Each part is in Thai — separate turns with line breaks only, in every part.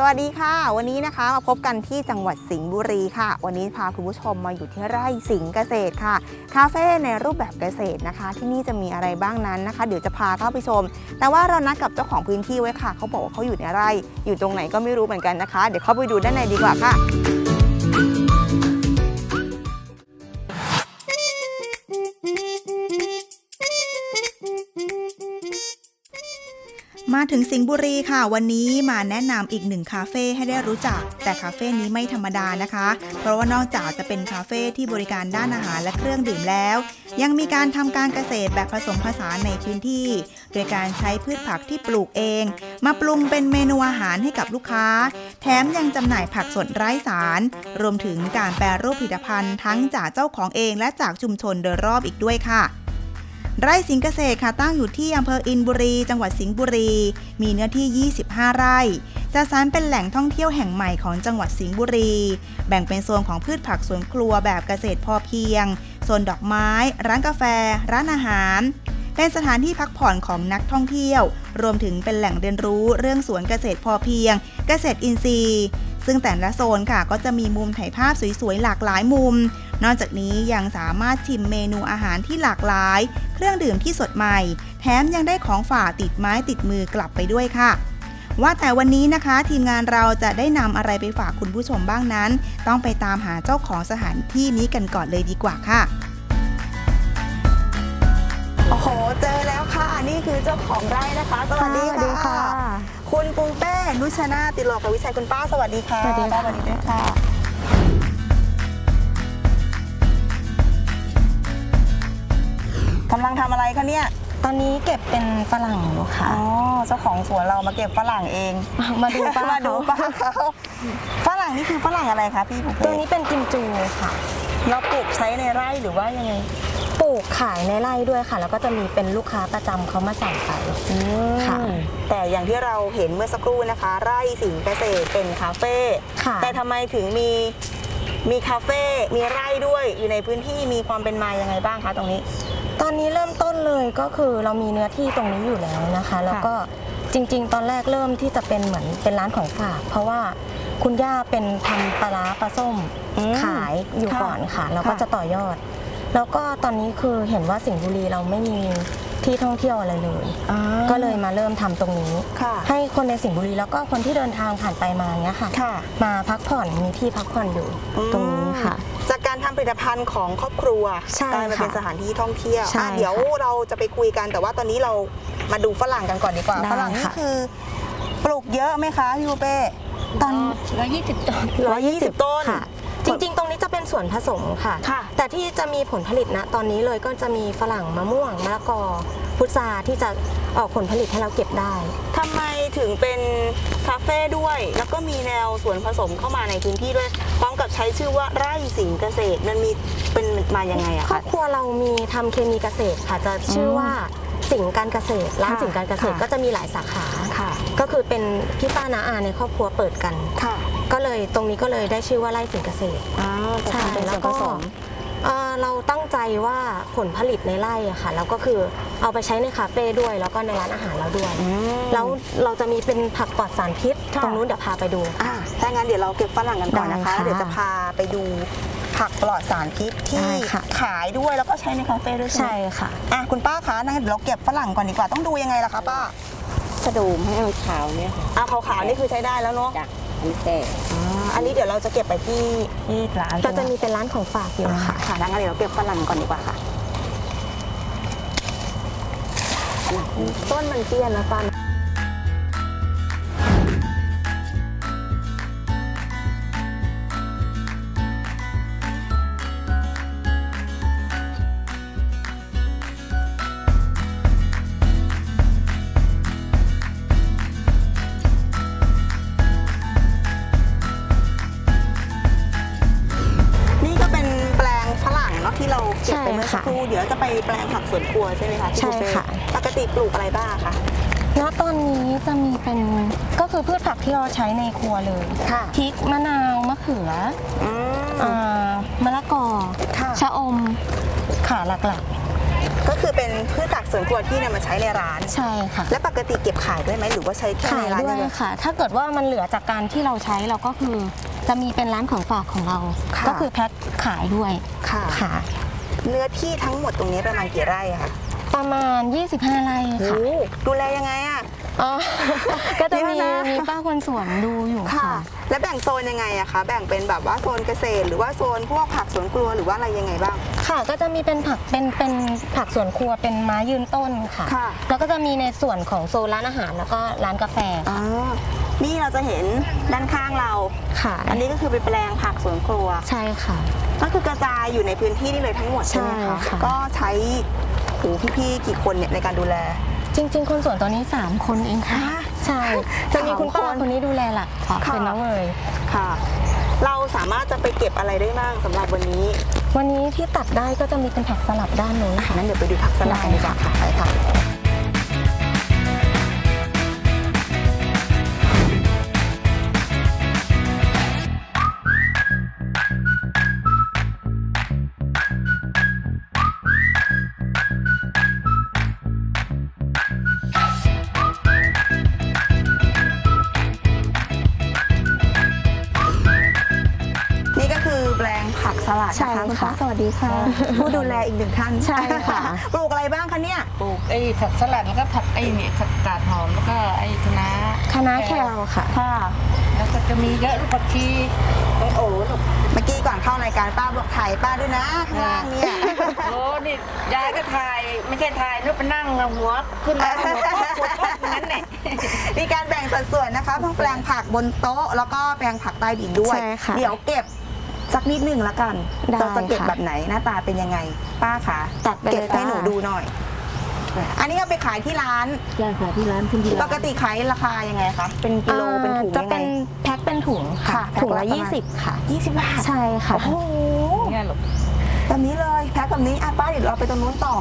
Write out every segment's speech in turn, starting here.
สวัสดีค่ะ วันนี้นะคะมาพบกันที่จังหวัดสิงห์บุรีค่ะ วันนี้พาคุณผู้ชมมาอยู่ที่ไร่สิงห์เกษตรค่ะ คาเฟ่ในรูปแบบเกษตรนะคะ ที่นี่จะมีอะไรบ้างนั้นนะคะ เดี๋ยวจะพาเข้าไปชม แต่ว่าเรานัดกับเจ้าของพื้นที่ไว้ค่ะ เขาบอกว่าเขาอยู่ในไร่ อยู่ตรงไหนก็ไม่รู้เหมือนกันนะคะ เดี๋ยวเข้าไปดูด้านในดีกว่าค่ะ มาถึงสิงห์บุรีค่ะ วันนี้มาแนะนำอีกหนึ่งคาเฟ่ให้ได้รู้จัก แต่คาเฟ่นี้ไม่ธรรมดานะคะ เพราะว่านอกจากจะเป็นคาเฟ่ที่บริการด้านอาหารและเครื่องดื่มแล้ว ยังมีการทำการเกษตรแบบผสมผสานในพื้นที่ โดยการใช้พืชผักที่ปลูกเอง มาปรุงเป็นเมนูอาหารให้กับลูกค้า แถมยังจำหน่ายผักสดไร้สาร รวมถึงการแปรรูปผลิตภัณฑ์ทั้งจากเจ้าของเองและจากชุมชนโดยรอบอีกด้วยค่ะ ไร่สิงเกษตรค่ะตั้งอยู่ที่อำเภออินบุรี จังหวัดสิงห์บุรี มีเนื้อที่ 25 ไร่จัดสรรเป็นแหล่งท่องเที่ยวแห่งใหม่ของจังหวัดสิงห์บุรี แบ่งเป็นโซนของพืชผักสวนครัวแบบเกษตรพอเพียง โซนดอกไม้ ร้านกาแฟ ร้านอาหารเป็นสถานที่พักผ่อนของนักท่องเที่ยว รวมถึงเป็นแหล่งเรียนรู้เรื่องสวนเกษตรพอเพียง เกษตรอินทรีย์ ซึ่งแต่ละโซนค่ะก็จะมีมุมถ่ายภาพสวยๆหลากหลายมุม นอกจากนี้ยังสามารถชิมเมนูอาหารที่หลากหลาย เครื่องดื่มที่สดใหม่ แถมยังได้ของฝากติดไม้ติดมือกลับไปด้วยค่ะ ว่าแต่วันนี้นะคะ ทีมงานเราจะได้นำอะไรไปฝากคุณผู้ชมบ้างนั้น ต้องไปตามหาเจ้าของสถานที่นี้กันก่อนเลยดีกว่าค่ะโอ้โหเจอแล้วค่ะ นี่คือเจ้าของไร่นะคะสวัสดีค่ะ คุณปุงเป้นุชนาติโลกวิชัยคุณป้าสวัสดีค่ะ
สวัสดีค่ะ
สวัสดีด้วยค่ะ กำลังทำอะไรคะเนี่ย
ตอนนี้เก็บเป็นฝรั่งอยู่ค่ะ
อ๋อ เจ้าของสวนเรามาเก็บฝรั่งเอง
มาดูป้า
มาดู
เขา
ป้าเขาฝรั่งนี่คือฝรั่งอะไรคะพี่ปุง
ตัว
เป้
นี้เป็นกิมจูค่ะ
เราปลูกใช้ในไร่หรือว่ายังไง
ปลูกขายในไร่ด้วยค่ะ แล้วก็จะมีเป็นลูกค้าประจำเขามาสั่งไปค่ะ
แต่อย่างที่เราเห็นเมื่อสักครู่นะคะ ไร่สิงห์เกษตรเป็นคาเฟ่
ค่ะ
แต่ทำไมถึงมีมีคาเฟ่ มีไร่ด้วย อยู่ในพื้นที่มีความเป็นมายังไงบ้างคะตรงนี้
ตอนนี้เริ่มต้นเลยก็คือเรามีเนื้อที่ตรงนี้อยู่แล้วนะคะ แล้วก็จริง ๆ ตอนแรกเริ่มที่จะเป็นเหมือนเป็นร้านของฝาก เพราะว่าคุณย่าเป็นทำปลาร้าปลาส้ม
อืม
ขายอยู่
ค่ะ
ก่อนค่ะแล้วก็
ค่ะ
จะต่อยอด แล้วก็ตอนนี้คือเห็นว่าสิงห์บุรีเราไม่มีที่ท่องเที่ยวอะไรเลยก็เลยมาเริ่มทำตรงนี้
ค่ะ
ให้คนในสิงห์บุรีแล้วก็คนที่เดินทางผ่านไปมาเนี้ยค่ะ
ค่ะ
มาพักผ่อนมีที่พักผ่อนอยู่ตรงนี้ค่ะ
จากการทำ ผลิตภัณฑ์ของครอบครัว
ใช่
กลายมาเป็น
ค่ะ
สถานที่ท่องเที่ยว
ใช่
อะเดี๋ยวเราจะไปคุยกันแต่ว่าตอนนี้เรามาดูฝรั่งกันก่อนดีกว่า
ได้
ฝรั่งนี่
ค่ะ
คือ ปลูกเยอะไหมคะพี่ปูเป้
ตอน
ร้อยยี่สิบต้น
120ต้น
ค่ะ จริงๆ ตรงนี้จะเป็นสวนผสมค่ะ
ค่ะ
แต่ที่จะมีผลผลิตนะตอนนี้เลยก็จะมีฝรั่งมะม่วงมะละกอ พุทราที่จะออกผลผลิตให้เราเก็บได้
ทำไมถึงเป็นคาเฟ่ด้วย แล้วก็มีแนวสวนผสมเข้ามาในพื้นที่ด้วย พร้อมกับใช้ชื่อว่าไร่สิงห์เกษตร มันมีเป็นมายังไงอะ
ครอ
คะ
บครัวเรามีทำเคมีเกษตรค่ะจะชื่อว่าสิงห์การเกษตรร้าน
ค่ะ
สิงห์การเกษตร
ค่ะ
ก็จะมีหลายสาขา
ค่ะ
ก็คือเป็นพี่ป้านาอาในครอบครัวเปิดกัน
ค่ะ
ก็เลยตรงนี้ก็เลยได้ชื่อว่าไร่สิงห์เกษตร
อ่าจะทำเป็นส่วนผสม
เอ่อเราตั้งใจว่าผลผลิตในไร่อะค่ะแล้วก็คือเอาไปใช้ในคาเฟ่ด้วย แล้วก็ในร้านอาหารเราด้วยแล้วเราจะมีเป็นผักปลอดสารพิษ
ค่ะ
ตรงนู้นเดี๋ยวพาไปดู
อะถ้างั้นเดี๋ยวเราเก็บฝรั่งกันก่อนนะคะ
ได้ค่ะ
แล้วเดี๋ยวจะพาไปดูผักปลอดสารพิษที่
ได้ค่ะ
ขายด้วยแล้วก็ใช้ในคาเฟ่ด้วยใช่ไหม
ใช่ค่ะ
อะคุณป้าคะงั้นเดี๋ยวเราเก็บฝรั่งก่อนดีกว่าต้องดูยังไงล่ะคะป้าก
ระดูมให้มันขาวเนี่ยค่ะ
อะขาวๆนี่คือใช้ได้แล้วเนาะ
จากอันนี้แก่
อ่า อันนี้เดี๋ยวเราจะเก็บไปที่ที่ร้าน
ก็จะมีเป็นร้านของฝากอยู่
อ่า
ค่ะ
ค่ะงั้นเดี๋ยวเราเก็บฝรั่งก่อนดีกว่าค่ะ
ต้นมันเตี้ยนะปัน
นี่ เป็นก็
คื
อ
พืชผักที่เราใช้ในครัวเลย
ค่ะ
พริกมะนาวมะเขือ
อืม
อ่ามะละกอ
ค่ะ
ชะอมค่ะหลัก
ก็คือเป็นพืชผักสวนครัวที่นำมาใช้ในร้าน
ๆ ใช่ค่ะ
และปกติเก็บขายด้วยไหมหรือว่าใช้แค่
ขา
ใน
ย
ร้าน
ด้วย
เดียว
ค่ะ ถ้าเกิดว่ามันเหลือจากการที่เราใช้เราก็คือ จะมีเป็นร้านของฝากของเรา
ค่ะ
ก็คือแพ็คขายด้วย
ค่ะ
ค่ะ
เนื้อที่ทั้งหมดตรงนี้ประมาณกี่ไร่อะคะ
ประมาณ 25 ไร่
โอ้
ค่ะ
ดูแลยังไงอะ
อ๋อ ก็จะมี
เยอะนะ
มีป้าคนสวนดูอยู่
ค่ะ
ค่ะ
และแบ่งโซนยังไงอะคะแบ่งเป็นแบบว่าโซนเกษตร หรือว่าโซนพวกผักสวนครัวหรือว่าอะไรยังไงบ้าง
ค่ะก็จะมีเป็นผักเป็นเป็นผักสวนครัวเป็นไม้ยืนต้นค่ะ
ค่ะ
แล้วก็จะมีในส่วนของโซนร้านอาหารแล้วก็ร้านกาแฟ
อ๋อนี่เราจะเห็นด้านข้างเรา
ค่ะ
อันนี้ก็คือเป็นแปลงผักสวนครัว
ใช่ค่ะ
ก็คือกระจายอยู่ในพื้นที่นี่เลยทั้งหมดใช่ไหม
ใช่
คะ
ค่ะ
ก็ใช้โหูพี่ๆกี่คนเนี่ยในการดูแล
จริง ๆ คนสวนตัวนี้ 3 คนเองค่ะ
ฮะ
ใช่จะมี
สาม
คุณป้า
คน
คนนี้ดูแลหลักค่ะ
ค่ะ
เป็นน้องเอ๋ย
ค่ะ เราสามารถจะไปเก็บอะไรได้บ้างสำหรับวันนี้
วันนี้ที่ตัดได้ก็จะมีเป็นผักสลับด้านนู้นค่ะ
งั้นเดี๋ยวไปดูผักสลัดกันดีกว่าค่ะไปค่ะ สลัด
ใช่
นะคะคุณ
ค่ะ
ป้าสวัสดีค่ะ ผู้ดูแลอีกหนึ่งท่าน
ใช่ค่ะ
ปลูกอะไรบ้างคะเนี่ย
ปลูกไอ้ผักสลัดแล้วก็ผักไอ้เนี่ยผักกาดหอมแล้วก็ไอ้คะน้า
คณะแคลค่ะ
ค่ะ
แล้วก็จะมีเยอะลูกผักชีต้นโอ้ลูก
เมื่อกี้ก่อนเข้ารายการป้าบอกถ่ายป้าด้วยนะข้างล่างเนี่ย
โอ้นี่ยายก็ถ่ายไม่ใช่ถ่ายนึกไปนั่งเอาหัวขึ้นมาหัวโป๊ะหัวโป๊ะอย่างนั้นแหละ
มีการแบ่งสัดส่วนนะคะทั้งแปลงผักบนโต๊ะ แล้วก็แปลงผักใต้ดินด้วย
ใช่ค่ะ
เดี๋ยวเก็บ สักนิดหนึ่งละกัน
ได้
เราจะเก็บ
ค่ะ
แบบไหนหน้าตาเป็นยังไง ป้าคะ
ตัดไปเลย
เก็บให้
จ้า
หนูดูหน่อย อันนี้เอาไปขายที่ร้าน
ยายขายที่ร้านขึ้นที่
ป
ร้าน
กติขายราคายังไงคะเป็นกิโลเป็นถุง
จะ
ยังไง
เป็นแพ็คเป็นถุงค่ะ
ค่ะ
ถุง
แพ็คละ
ละ
ประมาณ
20ค่ะ
20บาท
ใช่ค่ะ
โอ้โห
เนี่ยลูก
แบบนี้เลยแพ็คแบบนี้อะป้าเดี๋ยวเราไปตรงนู้นต่อ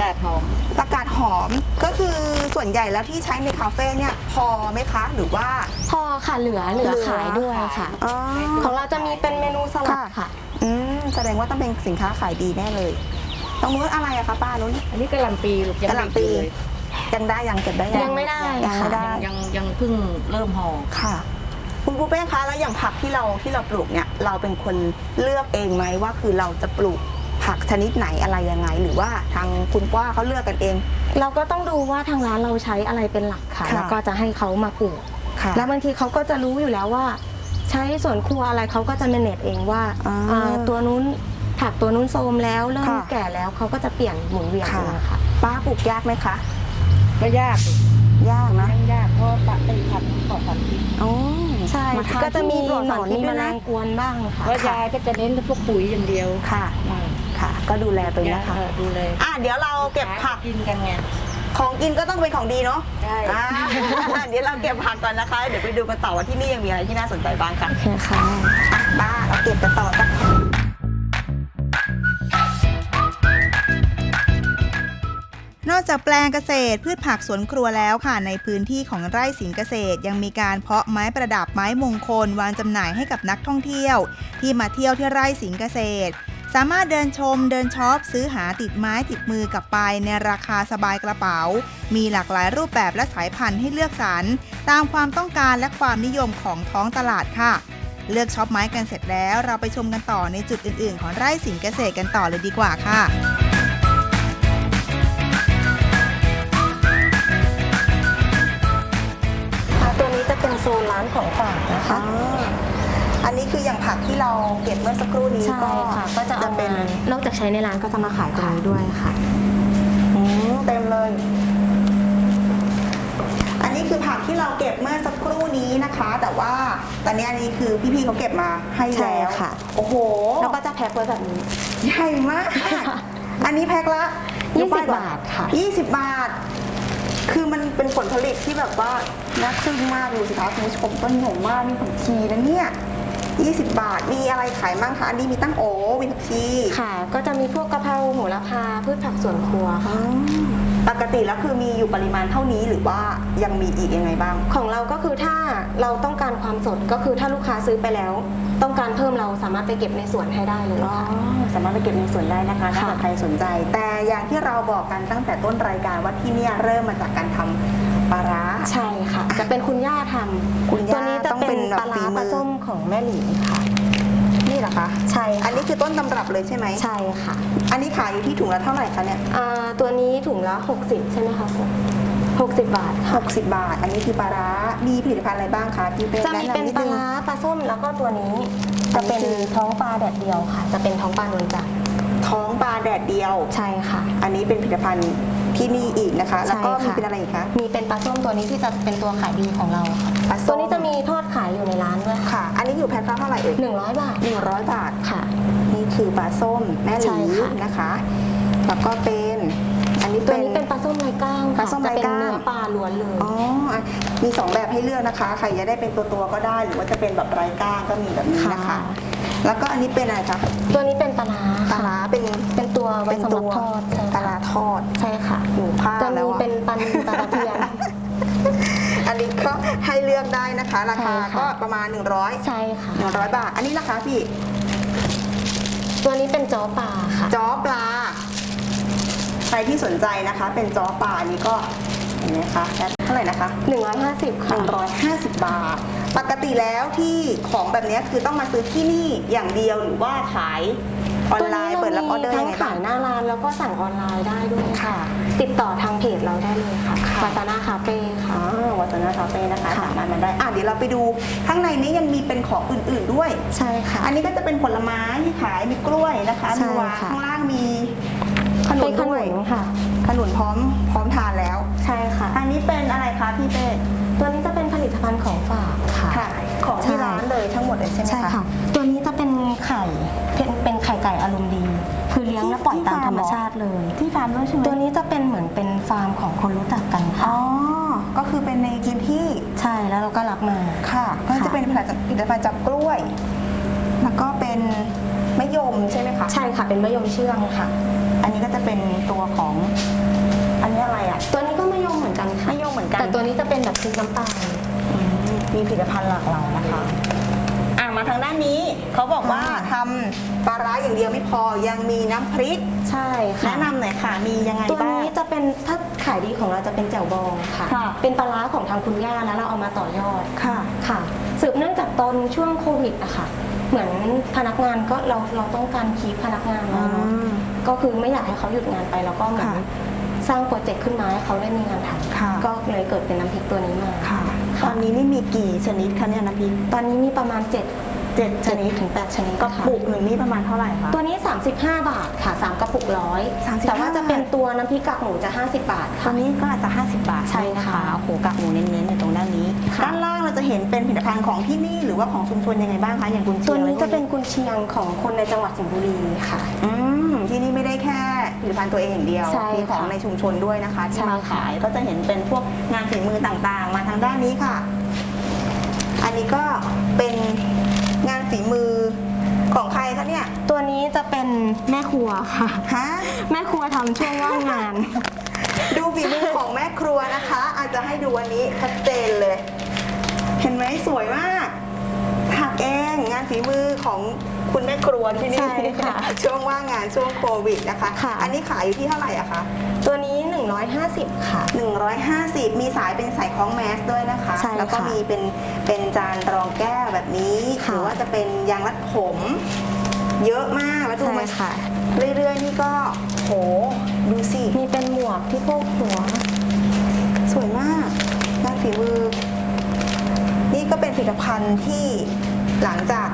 กาดหอม
ประกาศหอมก็คือส่วนใหญ่แล้วที่ใช้ในคาเฟ่เนี่ยพอไหมคะ หรือว่า
พอค่ะเหลือเหลือ
เหลือ
ขายด้วยค่ะ
อ๋อ
ของเราจะมีเป็นเมนูสลัด
ค่ะ
ค่ะ
อืมแสดงว่าต้องเป็นสินค้าขายดีแน่เลยตรงนู้นอะไรอะคะป้านู้น
อันนี้กะหล่ำปีลูกยัง
กะหล่ำปี
เด็กอยู่เลย
ยังได้ยังเก็บได้
ยังไม่ได้
ยังไม่ได้
ยังยังเพิ่งเริ่มห่อ
ค่ะ คุณปูเป้คะแล้วอย่างผักที่เราที่เราปลูกเนี่ย เราเป็นคนเลือกเองไหมว่าคือเราจะปลูก ผักชนิดไหนอะไรยังไง หรือว่าทางคุณป้าเขาเลือกกันเอง
เราก็ต้องดูว่าทางร้านเราใช้อะไรเป็นหลักค่ะ
ค่ะ
แล้วก็จะให้เขามาปลูก
ค่ะ
แล้วบางทีเขาก็จะรู้อยู่แล้วว่า ใช้ส่วนครัวอะไรเขาก็จะเมเนจเองว่า
อ่า
อ่าตัวนู้นผักตัวนู้นโทรมแล้วเริ่ม
ค่ะ
แก่แล้วเขาก็จะเปลี่ยนหมุนเวียน
ค่ะ
เองค่ะ
ป้าปลูกยากไหมคะ
ก็ยากลูก
ยากนะ
ยังยากเพราะปะไอ้ผักปลอดสารพิษ
อ๋อ
ใช่า
ทาน
ก็จะมี
ที่
หนอน
พิ
มี
ษ
แม
ด้วย
ล
นะ
งกวนบ้างค่ะ
เพราะยายก็จะเน้นพวกปุ๋ยอย่างเดียว
ค่ะ
อ่า
ค่ะ ก็ดูแลตัวเอง
ยาย
นะคะ
เออดูเลย
อะเดี๋ยวเราเก็บผัก
กินกันไง
ของกินก็ต้องเป็นของดีเนาะ
ใช่
อ่าเดี๋ยวเราเก็บผักก่อนนะคะ เดี๋ยวไปดูกันต่อว่าที่นี่ยังมีอะไรที่น่าสนใจบ้างค่ะ
โอเคค่ะ
อะบ้าเราเก็บกันต่อสักนอกจากแปลงเกษตรพืชผักสวนครัวแล้วค่ะ ในพื้นที่ของไร่สินเกษตร ยังมีการเพาะไม้ประดับไม้มงคล วางจำหน่ายให้กับนักท่องเที่ยว ที่มาเที่ยวที่ไร่สินเกษตร สามารถเดินชมเดินช็อปซื้อหาติดไม้ติดมือกลับไปในราคาสบายกระเป๋า มีหลากหลายรูปแบบและสายพันธุ์ให้เลือกสรรตามความต้องการและความนิยมของท้องตลาดค่ะ เลือกช็อปไม้กันเสร็จแล้ว เราไปชมกันต่อในจุดอื่น ๆ ของไร่สินเกษตรกันต่อเลยดีกว่าค่ะ
ค่ะตัวนี้จะเป็นโซนร้านของฝากนะคะ
อันนี้คืออย่างผักที่เราเก็บเมื่อสักครู่นี้
ใช่ค่ะ ก็จะเอา
เป็น
มานอกจากใช้ในร้านก็จะมาขายตรงนี้ด้วยค่ะ
อืมเต็มเลย อันนี้คือผักที่เราเก็บเมื่อสักครู่นี้นะคะ แต่ว่าตอนนี้อันนี้คือพี่ๆเขาเก็บมาให้
ใช่
แล้ว
ค่ะ
โอ้โห
แล้วก็จะแพ็คไว้แบบนี้
ใหญ่มาก อันนี้แพ็คละ
ยี่สิบ
ยกป้ก่อน
บาทค่ะ
20บาท คือมันเป็นผลผลิตที่แบบว่าน่าทึ่งมากดูสิคะคุณผู้ชมต้นใหญ่มากมีผักชีนะเนี่ย 20 บาท มีอะไรขายบ้างคะ อันนี้มีตั้งโอมีผักชี
ค่ะ ก็จะมีพวกกะเพราโหระพาพืชผักสวนครัวค่ะ
ปกติแล้วคือมีอยู่ปริมาณเท่านี้หรือว่ายังมีอีกยังไงบ้าง
ของเราก็คือถ้าเราต้องการความสดก็คือถ้าลูกค้าซื้อไปแล้ว ต้องการเพิ่มเราสามารถไปเก็บในสวนให้ได้เลย
อ๋อ
ค่ะ
สามารถไปเก็บในสวนได้นะคะถ้า
ค่ะ
เกิดใครสนใจ แต่อย่างที่เราบอกกันตั้งแต่ต้นรายการว่าที่เนี่ยเริ่มมาจากการทำปลาร้า
ใช่ค่ะ จะเป็นคุณย่าทำ
คุณย่า
ตัวนี้จะ
ต้องเป็
เป็นน
แบบ
ปลา
ฝี
ร้า
มื
ป
อ
ลาส้มของ แม่หลีค่ะ
นี่เหรอคะ
ใช่
อันนี้คือต้นตำรับเลยใช่ไหม
ใช่ค่ะ
อันนี้ขายอยู่ที่ถุงละเท่าไหร่คะเนี่ย
อ่าตัวนี้ถุงละ 60 ใช่ไหมคะ60 บาทค่ะ
60 บาท อันนี้คือปลาร้ามีผลิตภัณฑ์อะไรบ้างคะพี่เป้
จะมี
แนะ
เป็น
นำนิด
ปลา
นึง
ร้าปลาส้มแล้วก็ตัวนี้ จะเป็น
อันนี้คือ
ท้องปลาแดดเดียวค่ะ จะเป็นท้องปลานวลจันทร์
ท้องปลาแดดเดียว
ใช่ค่ะ
อันนี้เป็นผลิตภัณฑ์ ที่นี่อีกนะคะ แล้วก็
ใช่
มี
ค่ะ
เป็นอะไรอีกคะ
มีเป็นปลาส้มตัวนี้ที่จะเป็นตัวขายดีของเราค่ะ
ปลาส้ม
ตัวนี้จะมีทอดขายอยู่ในร้านด้วยค่ะ
ค่ะ อันนี้อยู่แพ็คละเท่าไหร่เอ่ย
100 บาท
หนึ่งร้อยบาท
ค่ะ
นี่คือปลาส้มแม่ห
ใช่
ลี
ค่ะ
นะคะ แล้วก็เป็นอันนี้
ตัว
เป็น
นี้เป็นปลาส้มไร้กล้าง
ปลา
ค่ะ
ส้ม
จะเป็น
ไร้กล้าง
เนื้อปลาล้วนเลย
อ๋อมีสองแบบให้เลือกนะคะ ใครจะได้เป็นตัวตัวๆก็ได้ หรือว่าจะเป็นแบบไร้ก้างก็มีแบบนี้นะคะ
ค่ะ
แล้วก็อันนี้เป็นอะไรคะ
ตัวนี้เป็นปลาร้า
ปลาร้าเป็น
เป็นตัวไว้
เป็น
สำห
ตั
รับ
ว
ทอดใช่
ปลาร้า
ค่ะ
ทอด
ใช่ค่ะ
หมูผ้า
จะ
แล้
มี
วอะ
เป็นปลานิลปลาตะเพียน
อันนี้ก็ให้เลือกได้นะคะ ราคา
ใช่ค่ะ
ก็ประมาณ 100
ใช่ค่ะ
100 บาท อันนี้ราคาพี่
ตัวนี้เป็นจ้อปลาค่ะ
จ้อปลา ใครที่สนใจนะคะ เป็นจ้อปลาอันนี้ก็เห็นไหมคะแล้วเท่าไหร่นะคะ
150 ค่ะ
150 บาท ปกติแล้วที่ของแบบนี้คือต้องมาซื้อที่นี่อย่างเดียวหรือว่าขาย ออนไลน์
ตัว
เปิดรับออเดอร์
ทั้
ยังงไง
ขา
บ้าง
ยหน้าร้านแล้วก็สั่งออนไลน์ได้ด้วย
ค่ะ
ติดต่อทางเพจเราได้เลยค่ะ
ค่ะ
วาซาน่าคาเฟ่ค่ะ
อ่าวัฒนคาเฟ่นะคะ
ค่ะ
สามารถมาได้อะเดี๋ยวเราไปดูข้างในนี้ยังมีเป็นของอื่นๆด้วย
ใช่ค่ะ
อันนี้ก็จะเป็นผลไม้ที่ขายมีกล้วยนะคะ
ใช่
มีวาง
ค่ะ
ข้างล่างมีขนุ
เป็นนข
ด้
นุ
วย
นค่ะ
ขนุนพร้อมพร้อมทานแล้ว
ใช่ค่ะ
อันนี้เป็นอะไรคะพี่เป้
ตัวนี้จะเป็นผลิตภัณฑ์ของฝากค่ะ
ค่ะของที่ร้านเลยทั้งหมดเลยใช่ไหม
ใช่
คะ
ค่ะ ตัวนี้จะเป็นไข่เป็นเป็น ไข่ไก่อารมณ์ดี คือเลี้ยงและปล่อยตามธรรมชาติเลย
ที่ฟาร์มด้วยใช่ไหม
ตัวนี้จะเป็นเหมือนเป็นฟาร์มของคนรู้จักกันค่ะ
อ๋อ ก็คือเป็นในพื้นที่
ใช่แล้วเราก็รับมา
ค่ะก็จะ
ค่ะ
เป็นผลิตผลิตภัณฑ์จากกล้วย แล้วก็เป็นมะยมใช่ไหมคะ
ใช่ค่ะเป็นมะยมเชื่องค่ะ
อันนี้ก็จะเป็นตัวของ อันนี้อะไรอะ
ตัวนี้ก็มะยมเหมือนกันค่ะ
มะยมเหมือนกัน
แต่ตัวนี้จะเป็นแบบพริกน้ำตาล
อืมมีผลิตภัณฑ์หลากหลายนะคะ นนี้เขาบอกว่า
ค่ะ
ทำปลาร้าอย่างเดียวไม่พอยังมีน้ำพริก
ใช่ค่ะ
แนะนำหน่อยค่ะ มียังไง
ตัว
บ้าง
นี้จะเป็นถ้าขายดีของเราจะเป็นแจ่วบองค่ะ
ค่ะ
เป็นปลาร้าของทางคุณย่าแล้วเราเอามาต่อยอด
ค่ะ
ค่ะ สืบเนื่องจากตอนช่วงโควิดอะค่ะ เหมือนพนักงานก็เราเราต้องการคีพพนักงานไว้เนาะ
อืม
ก็คือไม่อยากให้เขาหยุดงานไปแล้วก็เหมือน
ค่ะ
สร้างโปรเจกต์ขึ้นมาให้เขาได้มีงานท
ค่ะำ
ก็เลยเกิดเป็นน้ำพริกตัวนี้มา
ค่ะ ตอนนี้นี่มีกี่ชนิดคะเนี่ยน้ำพริก
ตอนนี้มีประมาณ 7
เจ็ดช
7
นิด
ถึง 8 ชนิด
กระ
ค่ะ
ปุกหนึ่งนี่ประมาณเท่าไหร่คะ
ตัวนี้ 35 บาทค่ะ 3 กระปุกร้อย
35
แต่ว่าจะเป็นตัวน้ำพริกกากหมูจะ 50 บาท
ตั
ค่ะ
วนี้ก็อาจจะ 50 บาท
ใช่ค่ะ
โอ้โหกากหมูเน้นๆอยู่ตรงด้านนี้
ค่ะ
ด้านล่างเราจะเห็นเป็นผลิตภัณฑ์ของที่นี่หรือว่าของชุมชนยังไงบ้างคะอย่างกุนเชี
ตัวย
ง
นี้จะ
อไรพวก
เป็นกุนเชียงของคนในจังหวัดสิงห์บุรีค่ะ
อืมที่นี่ไม่ได้แค่ผลิตภัณฑ์ตัวเองอย่างเดียว
ใช่
มีของ
ค่ะ
ในชุมชนด้วยนะคะที่
ใช่
มา
ค่ะ
ขายก็จะเห็นเป็นพวกงานฝีมือต่างๆ มาทางด้านนี้ค่ะ อันนี้ก็เป็นงาน ฝีมือของใครคะเนี่ย
ตัวนี้จะเป็นแม่ครัวค่ะ
ฮะ
แม่ครัวทำช่วงว่างงาน
ดูฝีมือของแม่ครัวนะคะ อาจจะให้ดูอันนี้ชัดเจนเลย เห็นไหมสวยมากถักเองงานฝีมือของคุณแม่ครัวที่นี่
ใช่ค่ะ
ช่วงว่างงานช่วงโควิดนะคะ
ค่ะ
อันนี้ขายอยู่ที่เท่าไหร่อะคะ
ตัวนี้ 150 ค่ะ
150 มีสายเป็นสายคล้องแมสด้วยนะคะ
ใช่ค่ะ
แล้วก็มีเป็นเป็นจานรองแก้วแบบนี้
ค่ะ
หรือว่าจะเป็นยางรัดผม เยอะมากแล้วดู
ใช่
มา
ค่ะ
เรื่อยๆ นี่ก็โหดูสิ
มีเป็นหมวกที่โพกหัว
สวยมากงานฝีมือ นี่ก็เป็นผลิตภัณฑ์ที่หลังจากว่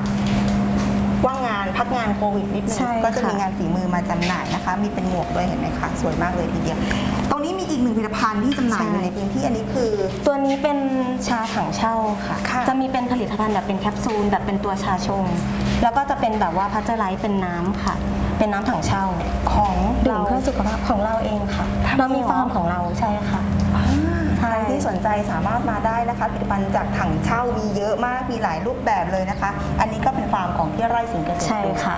าง งานพักงานโควิดนิดนึง
ใช่
ก็จะ
ค่ะ
มีงานฝีมือมาจำหน่ายนะคะ มีเป็นหมวกด้วยเห็นไหมคะสวยมากเลยทีเดียว ตรงนี้มีอีกหนึ่งผลิตภัณฑ์ที่จำหน่ายอยู่ในพื้นที่อันนี้คือ
ตัวนี้เป็นชาถังเช่าค่ะ
ค่ะ
จะมีเป็นผลิตภัณฑ์แบบเป็นแคปซูลแบบเป็นตัวชาชง แล้วก็จะเป็นแบบว่าพัชเจอร์ไลท์เป็นน้ำค่ะ เป็นน้ำถังเช่า
ของ
ดื่ม
เรา
เพื่อสุขภาพของเราเองค่ะ
ทำ
เรามี
เองเหรอ
ฟาร์มของเราใช่ค่ะ
ใคร ที่สนใจสามารถมาได้นะคะผลิตภัณฑ์จากถังเช่ามีเยอะมากมีหลายรูปแบบเลยนะคะ อันนี้ก็เป็นฟาร์มของที่ไร่สิงห์เกษตร
ใช่ค่ะ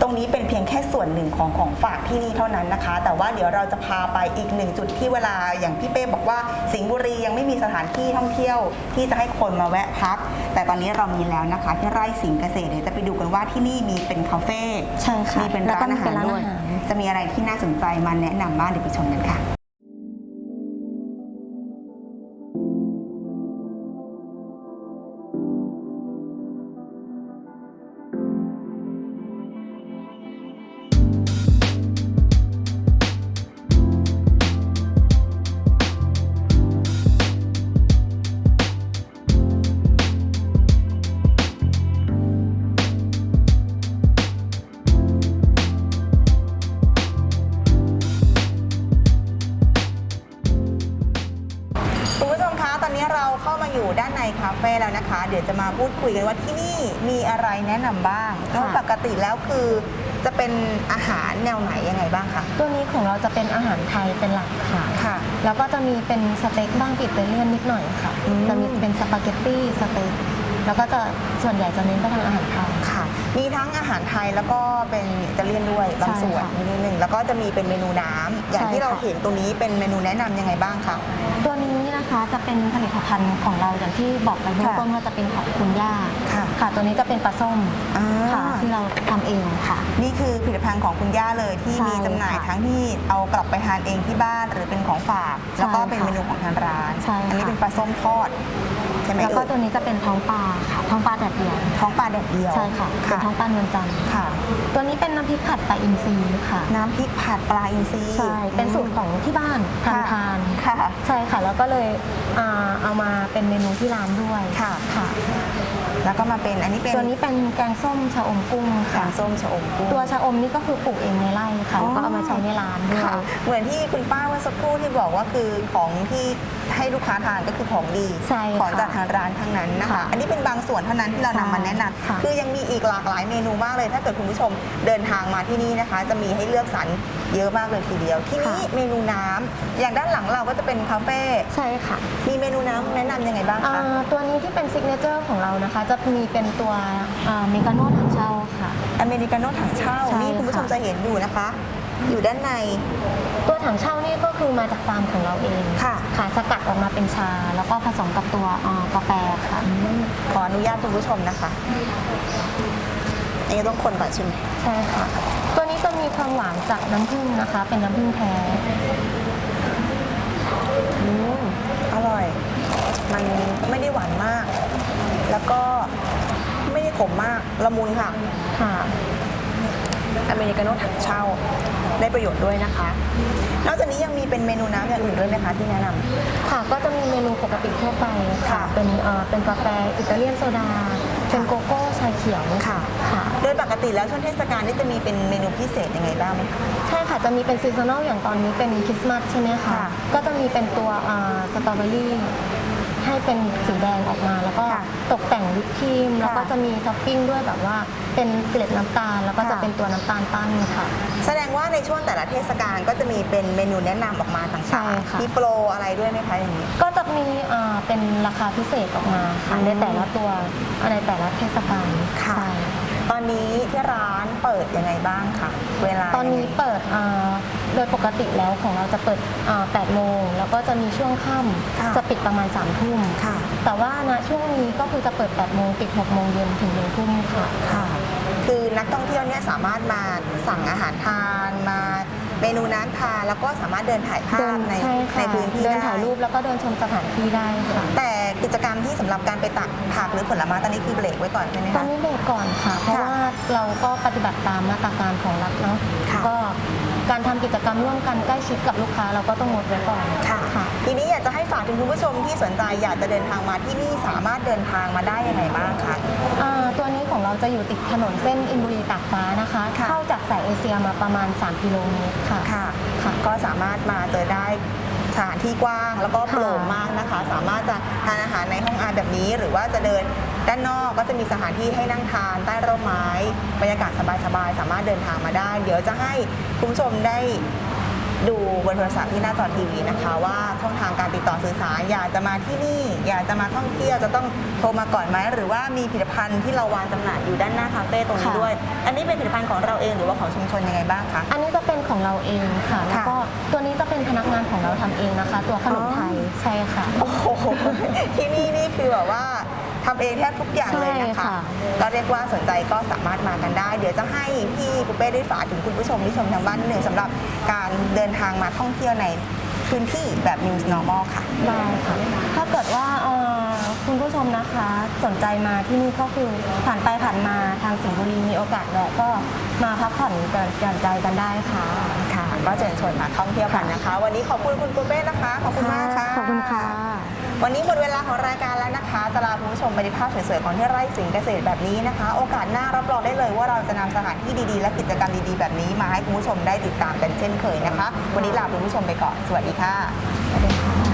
ตรงนี้เป็นเพียงแค่ส่วนหนึ่งของของฝากที่นี่เท่านั้นนะคะ แต่ว่าเดี๋ยวเราจะพาไปอีกหนึ่งจุดที่เวลาอย่างพี่เป้บอกว่าสิงห์บุรียังไม่มีสถานที่ท่องเที่ยว ที่จะให้คนมาแวะพัก แต่ตอนนี้เรามีแล้วนะคะที่ไร่สิงห์เกษตรเดี๋ยวจะไปดูกันว่าที่นี่มีเป็นคาเฟ่
ใช่ค่ะ
มีเป็น
แล้ว
ร้า
ก็
น
มี
อาหา
เป็
ร
นร้าน
ด้วย
อาหาร
จะมีอะไรที่น่าสนใจมาแนะนำบ้างเดี๋ยวไปชมกันค่ะ เฟ่แล้วนะคะ เดี๋ยวจะมาพูดคุยกันว่าที่นี่มีอะไรแนะนำบ้างโดยปกติแล้วคือ จะเป็นอาหารแนวไหนยังไงบ้างคะ
ตัวนี้ของเราจะเป็นอาหารไทยเป็นหลักค่ะ
ค่ะ
แล้วก็จะมีเป็นสเต็กบ้างปิดเตเลียนนิดหน่อยค่ะ
อืม
จะมีเป็นสปาเกตตี้สเต็ก แล้วก็จะส่วนใหญ่จะเน้นไปทางอาหารไทย
ค่ะ มีทั้งอาหารไทยแล้วก็เป็นอิตาเลียนด้วยบางส่วน
ใช่ค่ะ
นิดนึงแล้วก็จะมีเป็นเมนูน้ำอย่าง
ใช่
ที่เรา
ค่ะ
เห็นตรงนี้เป็นเมนูแนะนำยังไงบ้างคะ
ตัวนี้ นะคะจะเป็นผลิตภัณฑ์ของเราอย่างที่บอกไปเบื้อง
ค่ะ
ต้นว่าจะเป็นของคุณย่า
ค่ะ
ค่ะ ตัวนี้จะเป็นปลาส้ม
อ่า
ค่ะที่เราทำเองค่ะ
นี่คือผลิตภัณฑ์ของคุณย่าเลยที่
ใช่
มีจำหน่าย
ค่ะ
ทั้งที่เอากลับไปทานเองที่บ้านหรือเป็นของฝาก แล้วก็เป็น
ค่ะ
เมนูของทางร้าน
ใช่ค่ะ
อันี้เป็นปลาส้มทอด ใช่ไหม
แล้วก็
เอ่ย
ตัวนี้จะเป็นท้องปลาค่ะท้องปลาแดดเดียว
ท้องปลาแดดเดียว
ใช่ค่ะเป็นท้องปลานวลจันทร์
ค่ะ
ตัวนี้เป็นน้ำพริกผัดปลาอินทรีค่ะ
น้ำพริกผัดปลาอินทรี
ใช่เป็นสูตรของที่บ้านทานทาน
ค่ะ
ใช่ค่ะแล้วก็เลยอ่าเอามาเป็นเมนูที่ร้านด้วย
ค่ะ
ค่ะ
แล้วก็มาเป็นอันนี้เป็น
ตัวนี้เป็นแกงส้มชะอมกุ้ง
แก
ค่ะ
งส้มชะอมกุ้ง
ตัวชะอมนี่ก็คือปลูกเองในไร่ค่ะแล้วก็เอามาใช้ในร้านด้วย
ค่ะ เหมือนที่คุณป้าเมื่อสักครู่ที่บอกว่าคือของที่ให้ลูกค้าทานก็คือของดี
ใช่ค่ะ
ของจากทางร้านทั้งนั้นนะคะ
ค่ะ
อันนี้เป็นบางส่วนเท่านั้นที่เรานำมาแนะน
ค่ะำ
คือยังมีอีกหลากหลายเมนูมากเลย ถ้าเกิดคุณผู้ชมเดินทางมาที่นี่นะคะ จะมีให้เลือกสรรเยอะมากเลยทีเดียว ที่นี้เมนูน้ำอย่างด้านหลังเราก็จะเป็นคาเฟ่
ใช่ค่ะ
มีเมนูน้ำแนะนำยังไงบ้าง
อ่า
คะ
ตัวนี้ที่เป็นซิกเนเจอร์ของเรานะคะจะมีเป็นตัวเมกาโน่ถังเช่าค่ะ
อเมริกาโน่ถังเช่า
ใช่
นี่คุณผู้ชม
ค่ะ
จะเห็นอยู่นะคะ อยู่ด้านใน
ตัวถังเช่านี่ก็คือมาจากฟาร์มของเราเอง
ค่ะ
ค่ะสกัดออกมาเป็นชา แล้วก็ผสมกับตัวอ่ากาแฟค่ะ
ขออนุญาตคุณผู้ชมนะคะอันนี้ต้องคนก่อนใช่ไหม
ใช่ค่ะ ตัวนี้จะมีความหวานจากน้ำผึ้งนะคะ เป็นน้ำผึ้งแท้
อืมอร่อย มันไม่ได้หวานมาก แล้วก็ ไม่ได้ขมมากละมุนค่ะ
ค่ะ
อเมริกาโน่ถังเช่า ได้ประโยชน์ด้วยนะคะ นอกจากนี้ยังมีเป็นเมนูน้ำอย่างอื่นด้วยไหมคะที่แนะนำ
ค่ะก็จะมีเมนูปกติทั่วไป
ค่ะ
ค่ะ เป็นเอ่อเป็นกาแฟอิตาเลียนโซดา เป็นโกโก้ชาเขียว
ค่ะ
ค่ะ
โดยปกติแล้วช่วงเทศกาลนี่จะมีเป็นเมนูพิเศษยังไงบ้างไหมคะ
ใช่ค่ะ จะมีเป็นซีซันอลอย่างตอนนี้เป็นคริสต์มาสใช่ไหมคะ
ค่ะ
ก็จะมีเป็นตัวอ่าสตรอเบอรี่ ให้เป็นสีแดงออกมา แล้วก็
ค่ะ
ตกแต่งวิปครีมแล้วก็
ค่ะ
จะมีท็อปปิ้งด้วยแบบว่าเป็นเกล็ดน้ำตาล แล้วก็จะ
ค่ะ
เป็นตัวน้ำตาลปั้นค่ะ
แสดงว่าในช่วงแต่ละเทศกาลก็จะมีเป็นเมนูแนะนำออกมาต่าง
ใช่ค่ะ
ๆมีโปรอะไรด้วยไหมคะอย่างนี้
ก็จะมีอ่าเป็นราคาพิเศษออกมาค่ะ
อืม
ในแต่ละตัวในแต่ละเทศกาล
ค่ะ
ใช่
ตอนนี้ที่ร้านเปิดยังไงบ้างคะเวลา
ตอนนี้เปิดอ่า โดยปกติแล้วของเราจะเปิดอ่า8โมงแล้วก็จะมีช่วงค่
ค่ะำ
จะปิดประมาณ3ทุ่ม
ค่ะ
แต่ว่าณช่วงนี้ก็คือจะเปิด8โมงปิด6โมงเย็นถึง1ทุ่มค่ะ
ค่ะ คือนักท่องเที่ยวเนี่ยสามารถมาสั่งอาหารทานมาเมนูน้ำทานแล้วก็สามารถเดินถ่ายภา
เดิ
พ
น
ใน
ใช่
ใน
ค่ะ
พื้นที่
เดิน
ได้
ถ่ายรูปแล้วก็เดินชมสถานที่ได้ค่ะ
แต่กิจกรรมที่สำหรับการไปตักผักหรือผลไม้ตอนนี้คือเบรกไว้ก่อนใช่ไหม
ตอ
คะ
นนี้เบรกก่อนค่ะ เพราะ
ค่ะ
ว่าเราก็ปฏิบัติตามมาตรการของรัฐเนาะ
ค่ะ
ก็ การทำกิจกรรมร่วมกันใกล้ชิดกับลูกค้าเราก็ต้องงดไว้ก่อน
ค่ะ
ค่ะ
ทีนี้อยากจะให้ฝากถึงคุณผู้ชมที่สนใจอยากจะเดินทางมาที่นี่สามารถเดินทางมาได้ยังไงบ้างคะ
อ่าตัวนี้ของเราจะอยู่ติดถนนเส้นอินบุรีตากฟ้านะคะ
ค่ะ
เข้าจากสายเอเชียมาประมาณ 3 กิโลเมตรค่ะ
ค่ะ
ค่ะ
ก็สามารถมาเจอได้สถานที่กว้างแล้วก็โปร่ง
ค่ะ
มากนะคะ สามารถจะทานอาหารในห้องอาหารแบบนี้ หรือว่าจะเดิน ด้านนอกก็จะมีสถานที่ให้นั่งทานใต้ร่มไม้บรรยากาศสบายๆสามารถเดินทางมาได้ เดี๋ยวจะให้คุณผู้ชมได้ดูบนโทรศัพท์ที่หน้าจอทีวีนะคะ ว่าช่องทางการติดต่อสื่อสารอยากจะมาที่นี่ อยากจะมาท่องเที่ยวจะต้องโทรมาก่อนไหมหรือว่ามีผลิตภัณฑ์ที่เราวางจำหน่ายอยู่ด้านหน้าคาเฟ่ตรงนี้
ค่ะ
ด้วย อันนี้เป็นผลิตภัณฑ์ของเราเองหรือว่าของชุมชนยังไงบ้างคะ
อันนี้จะเป็นของเราเองค่ะแล้วก็ตัวนี้จะเป็นพนักงานของเราทำเองนะคะ ตัวขนมไทยใช่ค่ะ
โอ้โหที่นี่นี่คือแบบว่า ทำเองแทบทุกอย่างเลยนะ
ใช่
คะ
ค่ะ
ก็เรียกว่าสนใจก็สามารถมากันได้ เดี๋ยวจะให้พี่ปุเป้ได้ฝากถึงคุณผู้ชมที่ชมทางบ้านนิดหนึ่งสำหรับการเดินทางมาท่องเที่ยวในพื้นที่แบบ New Normal ค่ะ
ได้ค่ะ ถ้าเกิดว่าเอ่อคุณผู้ชมนะคะสนใจมาที่นี่ก็คือผ่านไปผ่านมาทางสิงห์บุรีมีโอกาสแวะก็มาพักผ่อนหย่อนใจกันได้ค่ะ
ค่ะ ก็เชิญชวนมาท่องเที่ยวกันนะคะ วันนี้ขอบคุณคุณปุเป้นะคะ ขอบคุณมากค่ะ
ขอบคุณค่ะ
วันนี้หมดเวลาของรายการแล้วนะคะจะลาคุณผู้ชมไปในภาพสวยๆของที่ไร่สิงห์เกษตรแบบนี้นะคะ โอกาสหน้ารับรองได้เลยว่าเราจะนำสถานที่ดีๆ และกิจกรรมดีๆ แบบนี้มาให้คุณผู้ชมได้ติดตามกันเช่นเคยนะคะ วันนี้ลาคุณผู้ชมไปก่อน สวัสดีค่ะ
สวัสดีค่ะ